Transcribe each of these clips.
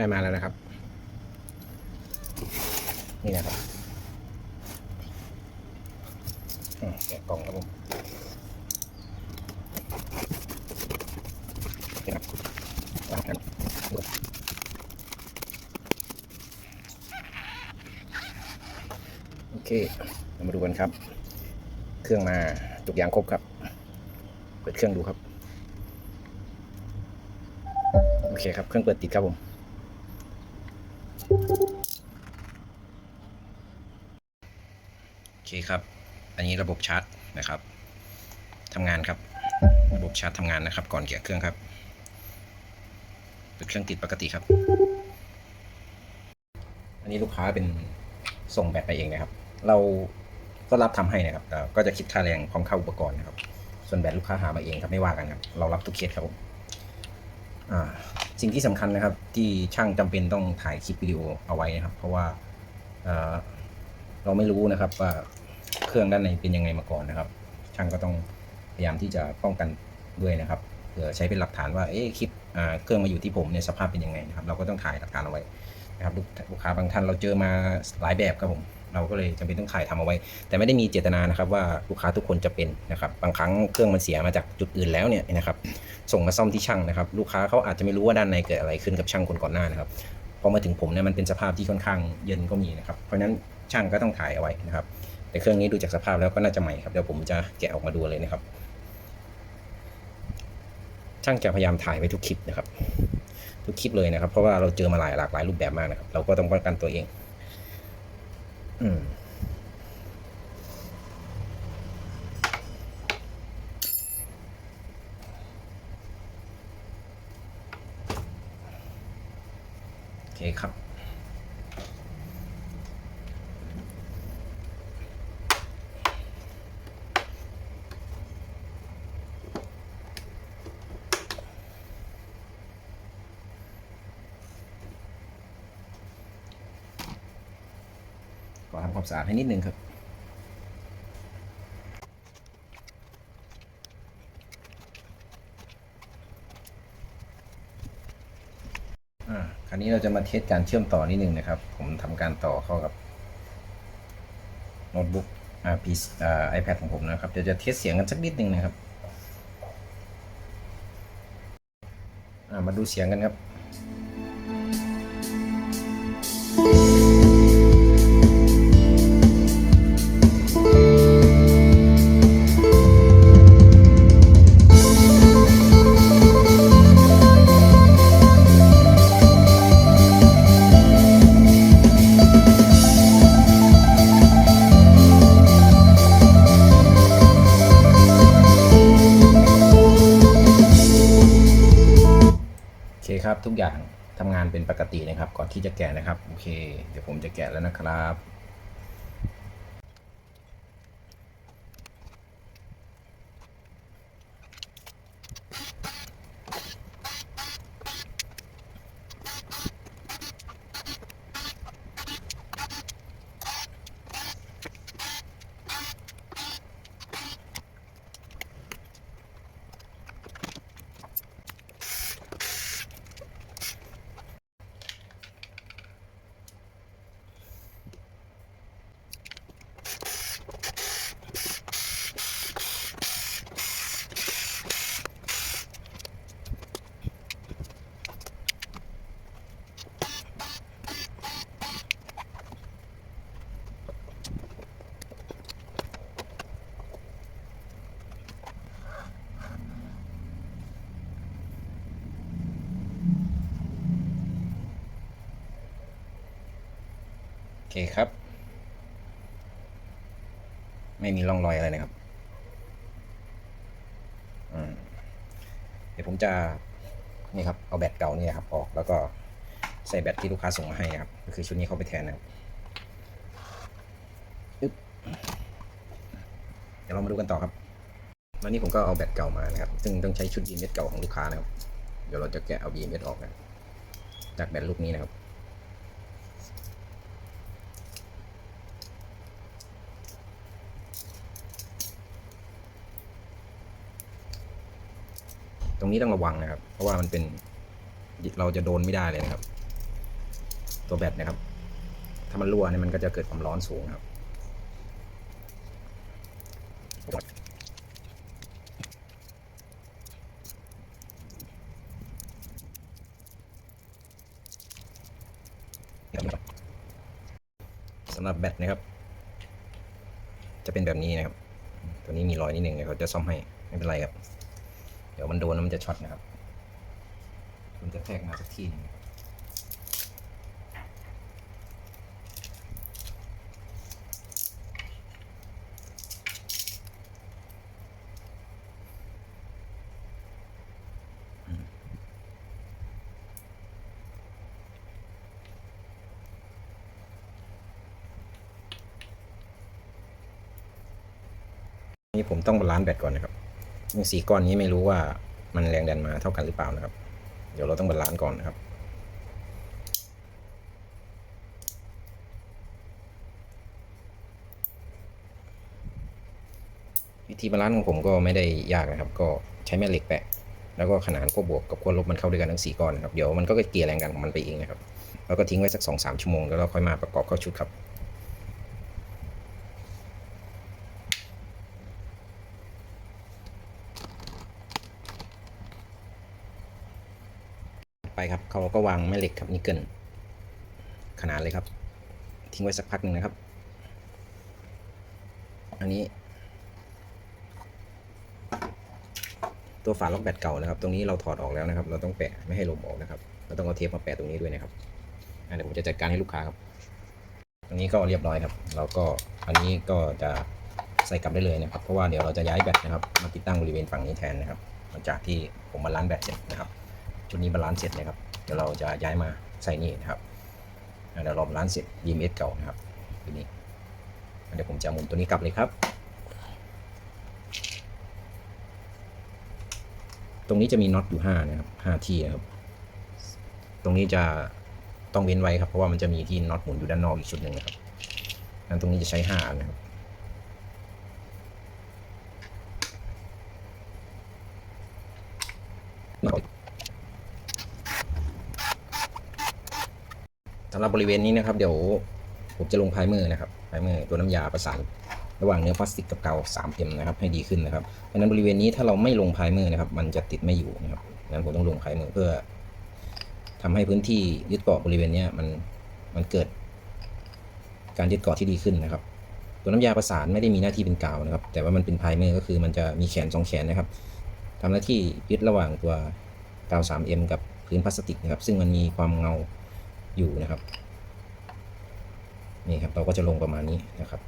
ได้มาแล้วนะครับ นี่นะครับแกะกล่องครับผมนี่ครับโอเคเรามาดูกันครับ เครื่องมาจุกยางครบครับ เปิดเครื่องดูครับ โอเคครับ เครื่องเปิดติดครับผม โอเคครับ อันนี้ระบบชาร์จนะครับทำงานครับ ระบบชาร์จทำงานนะครับ ก่อนแกะเครื่องครับเปิดเครื่องติดปกติครับ อันนี้ลูกค้าเป็นส่งแบตไปเองนะครับ เราก็รับทำให้นะครับแต่ก็จะคิดค่าแรงพร้อมเข้าอุปกรณ์นะครับ ส่วนแบตลูกค้าหามาเองครับไม่ว่ากันครับ เรารับทุกเคสครับผมอ่าสิ่งที่สำคัญนะครับ ที่ช่างจำเป็นต้องถ่ายคลิปวิดีโอเอาไว้นะครับ เพราะว่าเราไม่รู้นะครับว่า เครื่องด้านในเป็นยังไงมาก่อนนะครับ ช่างก็ต้องพยายามที่จะป้องกันด้วยนะครับเผื่อใช้เป็นหลักฐานว่าเอ๊ะคลิปเครื่องมาอยู่ที่ผมเนี่ยสภาพเป็นยังไงนะครับ เราก็ต้องถ่ายหลักฐานเอาไว้นะครับลูกลูกค้าบางท่านเราเจอมาหลายแบบครับผมเราก็เลยจำเป็นต้องถ่ายทำเอาไว้ แต่ไม่ได้มีเจตนานะครับว่าลูกค้าทุกคนจะเป็นนะครับบางครั้งเครื่องมันเสียมาจากจุดอื่นแล้วเนี่ยนะครับส่งมาซ่อมที่ช่างนะครับ ลูกค้าเขาอาจจะไม่รู้ว่าด้านในเกิดอะไรขึ้นกับช่างคนก่อนหน้านะครับพอมาถึงผมเนี่ยมันเป็นสภาพที่ค่อนข้างเย็นก็มีนะครับเพราะฉะนั้นช่างก็ต้องถ่ายเอาไว้นะครับ แต่เครื่องนี้ดูจากสภาพแล้วก็น่าจะใหม่ครับเดี๋ยวผมจะแกะออกมาดูเลยนะครับ ช่างจะพยายามถ่ายไว้ทุกคลิปนะครับ ทุกคลิปเลยนะครับ เพราะว่าเราเจอมาหลายหลากหลายรูปแบบมากนะครับ เราก็ต้องป้องกันตัวเอง อืมโอเคครับ ขอทำความสะอาดให้นิดนึงครับอ่าคราวนี้เราจะมาเทสการเชื่อมต่อนิดนึงนะครับ ผมทำการต่อเข้ากับโน้ตบุ๊กอ่าพีอ่าไอแพดของผมนะครับ เดี๋ยวจะเทสเสียงกันสักนิดนึงนะครับอ่ามาดูเสียงกันครับ ทุกอย่างทำงานเป็นปกตินะครับ ก่อนที่จะแกะนะครับ โอเค เดี๋ยวผมจะแกะแล้วนะครับ เคครับ ไม่มีร่องรอยอะไรนะครับเดี๋ยวผมจะนี่ครับเอาแบตเก่านี่นะครับออกแล้วก็ใส่แบตที่ลูกค้าส่งมาให้นะครับ ก็คือชุดนี้เข้าไปแทนนะครับอึ๊บเดี๋ยวเรามาดูกันต่อครับวันนี้ผมก็เอาแบตเก่ามานะครับ ซึ่งต้องใช้ชุด BMS เก่าของลูกค้านะครับ เดี๋ยวเราจะแกะเอา BMS ออกนะ จากแบตลูกนี้นะครับ ตรงนี้ต้องระวังนะครับ เพราะว่ามันเป็นเราจะโดนไม่ได้เลยนะครับ ตัวแบตนะครับ ถ้ามันรั่วเนี่ยมันก็จะเกิดความร้อนสูงครับสำหรับแบตนะครับ จะเป็นแบบนี้นะครับ ตัวนี้มีรอยนิดหนึ่งเดี๋ยวเขาจะซ่อมให้ ไม่เป็นไรครับ ดี๋ยวมันโดนแล้วมันจะช็อตนะครับ มันจะแทกมาสักที่นึงนี่ผมต้องบาลานซ์แบตก่อนนะครับ สีก้อนนี้ไม่รู้ว่ามันแรงดันมาเท่ากันหรือเปล่านะครับ เดี๋ยวเราต้องบาลานซ์ก่อนนะครับวิธีบาลานซ์ของผมก็ไม่ได้ยากนะครับ ก็ใช้แม่เหล็กแปะ แล้วก็ขนานขั้วบวกกับขั้วลบมันเข้าด้วยกันทั้งสี่ก้อนนะครับ เดี๋ยวมันก็เกลี่ยแรงดันของมันไปเองนะครับ แล้วก็ทิ้งไว้สักสองสามชั่วโมงแล้วเราค่อยมาประกอบเข้าชุดครับ ไปครับเขาก็วางแม่เหล็กครับนิกเกิลขนาดเลยครับ ทิ้งไว้สักพักหนึ่งนะครับ อันนี้ ตัวฝาล็อกแบตเก่านะครับ ตรงนี้เราถอดออกแล้วนะครับ เราต้องแปะไม่ให้ลมออกนะครับ เราต้องเอาเทปมาแปะตรงนี้ด้วยนะครับเดี๋ยวผมจะจัดการให้ลูกค้าครับ ตรงนี้ก็เรียบร้อยครับ เราก็อันนี้ก็จะใส่กลับได้เลยนะครับ เพราะว่าเดี๋ยวเราจะย้ายแบตนะครับ มาติดตั้งบริเวณฝั่งนี้แทนนะครับหลังจากที่ผมบาล้านแบตเสร็จนะครับ ชุดนี้บาลานซ์เสร็จนะครับ เดี๋ยวเราจะย้ายมาใส่นี่นะครับเดี๋ยวเราบาลานซ์เสร็จ BMS เก่านะครับตัวนี้ เดี๋ยวผมจะหมุนตัวนี้กลับเลยครับ ตรงนี้จะมีน็อตอยู่5นะครับ5ที่นะครับ ตรงนี้จะต้องเว้นไว้ครับ เพราะว่ามันจะมีที่น็อตหมุนอยู่ด้านนอกอีกชุดหนึ่งนะครับงั้นตรงนี้จะใช้5นนะครับำหรับบริเวณนี้นะครับ เดี๋ยวผมจะลงไพรเมอร์นะครับไพรเมอร์ตัวน้ำยาประสานระหว่างเนื้อพลาสติกกับเกาว 3M นะครับให้ดีขึ้นนะครับเพราะฉะนั้นบริเวณนี้ถ้าเราไม่ลงไพรเมอร์นะครับ มันจะติดไม่อยู่นะครับงั้นผมต้องลงไพรเมอร์เพื่อทำให้พื้นที่ยึดเกาะบริเวณนี้มันมันเกิด การยึดเกาะที่ดีขึ้นนะครับ ตัวน้ำยาประสานไม่ได้มีหน้าที่เป็นกาวนะครับ แต่ว่ามันเป็นไพรเมอร์ก็คือมันจะมีแขนสองแขนนะครับทำหน้าที่ยึดระหว่างตัวกาว 3M กับพื้นพลาสติกนะครับ ซึ่งมันมีความเงา อยู่นะครับนี่ครับเราก็จะลงประมาณนี้นะครับ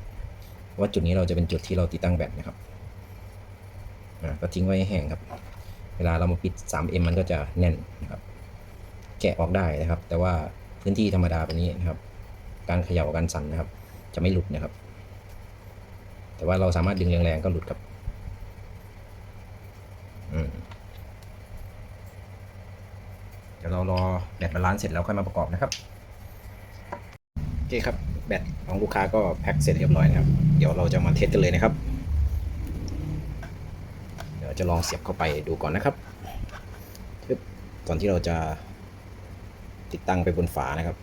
ว่าจุดนี้เราจะเป็นจุดที่เราติดตั้งแบตนะครับอ่าก็ทิ้งไว้ให้แห้งครับ เวลาเรามาปิด 3M มันก็จะแน่นนะครับ แกะออกได้นะครับ แต่ว่าพื้นที่ธรรมดาแบบนี้นะครับ การเขย่าการสั่นนะครับ จะไม่หลุดนะครับ แต่ว่าเราสามารถดึงแรงๆก็หลุดครับอืมเดี๋ยวเรอแบตบาลานซ์เสร็จแล้วค่อยมาประกอบนะครับโอเคครับแบตของลูกค้าก็แพ็คเสร็จเรียบร้อยนะครับ เดี๋ยวเราจะมาเทสกันเลยนะครับ เดี๋ยวจะลองเสียบเข้าไปดูก่อนนะครับปึ๊บก่อนที่เราจะติดตั้งไปบนฝานะครับ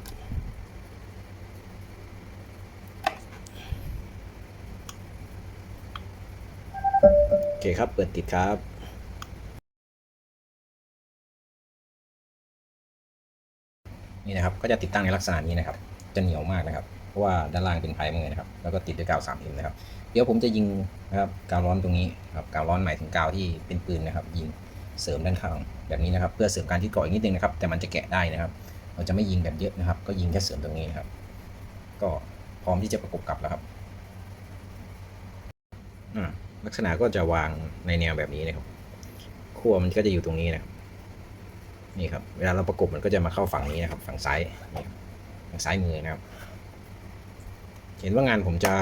โอเคครับ เปิดติดครับ นี่นะครับก็จะติดตั้งในลักษณะนี้นะครับ จะเหนียวมากนะครับ เพราะว่าด้านล่างเป็นไพรเมอร์นะครับ แล้วก็ติดด้วยกาว 3M นะครับ เดี๋ยวผมจะยิงนะครับกาวร้อนตรงนี้ครับกาวร้อนหมายถึงกาวที่เป็นปืนนะครับ ยิงเสริมด้านข้างแบบนี้นะครับ เพื่อเสริมการที่เกาะอีกนิดนึงนะครับ แต่มันจะแกะได้นะครับ เราจะไม่ยิงแบบเยอะนะครับ ก็ยิงแค่เสริมตรงนี้นะครับ ก็พร้อมที่จะประกบกลับแล้วครับลักษณะก็จะวางในแนวแบบนี้นะครับขั้วมันก็จะอยู่ตรงนี้นะครับ นี่ครับ เวลาเราประกบมันก็จะมาเข้าฝั่งนี้นะครับ ฝั่งซ้ายฝั่งซ้ายมือนะครับ เห็นว่างานผมจะ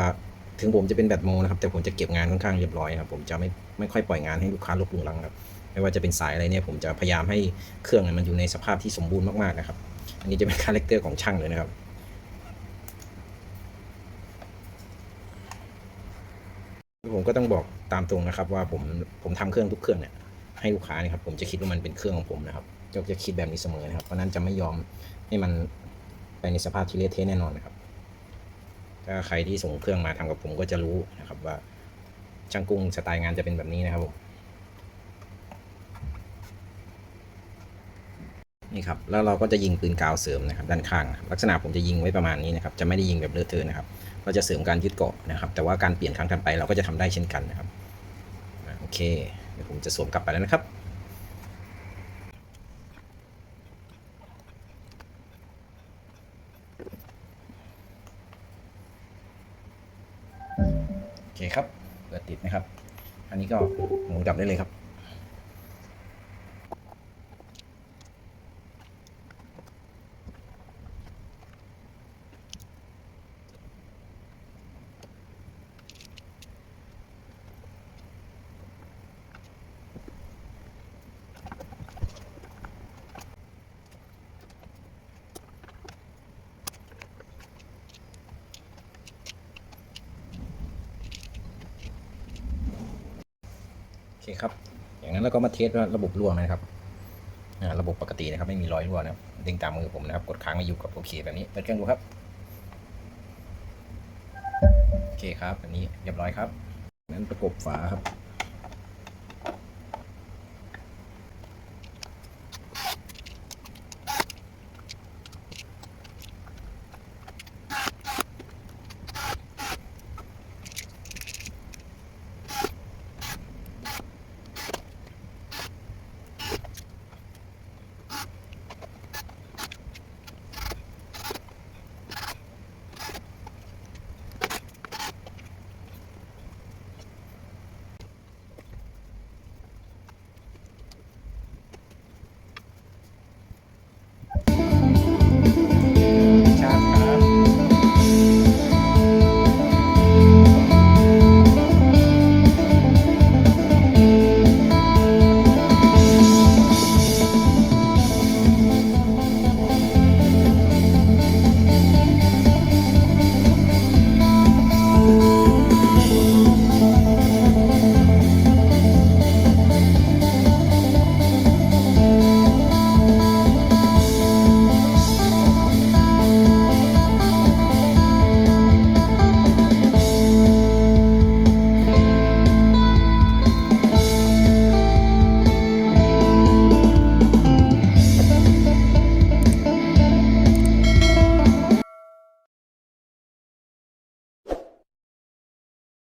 ถึงผมจะเป็นแบตโมนะครับ แต่ผมจะเก็บงานค่อนข้างเรียบร้อยนะครับผมจะไม่ไม่ค่อยปล่อยงานให้ลูกค้าลบลุงลังครับไม่ว่าจะเป็นสายอะไรเนี่ยผมจะพยายามให้เครื่องเนี่ยมันอยู่ในสภาพที่สมบูรณ์มากๆนะครับ อันนี้จะเป็นคาแรคเตอร์ของช่างเลยนะครับผมก็ต้องบอกตามตรงนะครับว่าผมผมทำเครื่องทุกเครื่องเนี่ยให้ลูกค้านี่ครับผมจะคิดว่ามันเป็นเครื่องของผมนะครับ็จะคิดแบบนี้เสมอนะครับ เพราะนั้นจะไม่ยอมให้มันไปในสภาพที่เละเทะแน่นอนนะครับ ถ้าใครที่ส่งเครื่องมาทำกับผมก็จะรู้นะครับว่าช่างกุ้งสไตล์งานจะเป็นแบบนี้นะครับผมนี่ครับแล้วเราก็จะยิงปืนกาวเสริมนะครับด้านข้าง ลักษณะผมจะยิงไว้ประมาณนี้นะครับจะไม่ได้ยิงแบบเลอะเทอะนะครับเราจะเสริมการยึดเกาะนะครับ แต่ว่าการเปลี่ยนครั้งถัดไปเราก็จะทำได้เช่นกันนะครับโอเคเดี๋ยวผมจะสวมกลับไปแล้วนะครับ คครับเปิดติดนะครับ อันนี้ก็หมุนกลับได้เลยครับ เคครับ อย่างนั้นเราก็มาเทสว่าระบบร่วงนะครับระบบปกตินะครับไม่มีรอยรั่วนะครับดึงตามมือผมนะครับ กดค้างไว้อยู่กับโอเคแบบนี้เปิดเครื่องดูครับโอเคครับอันนี้เรียบร้อยครับนั้นประกบฝาครับ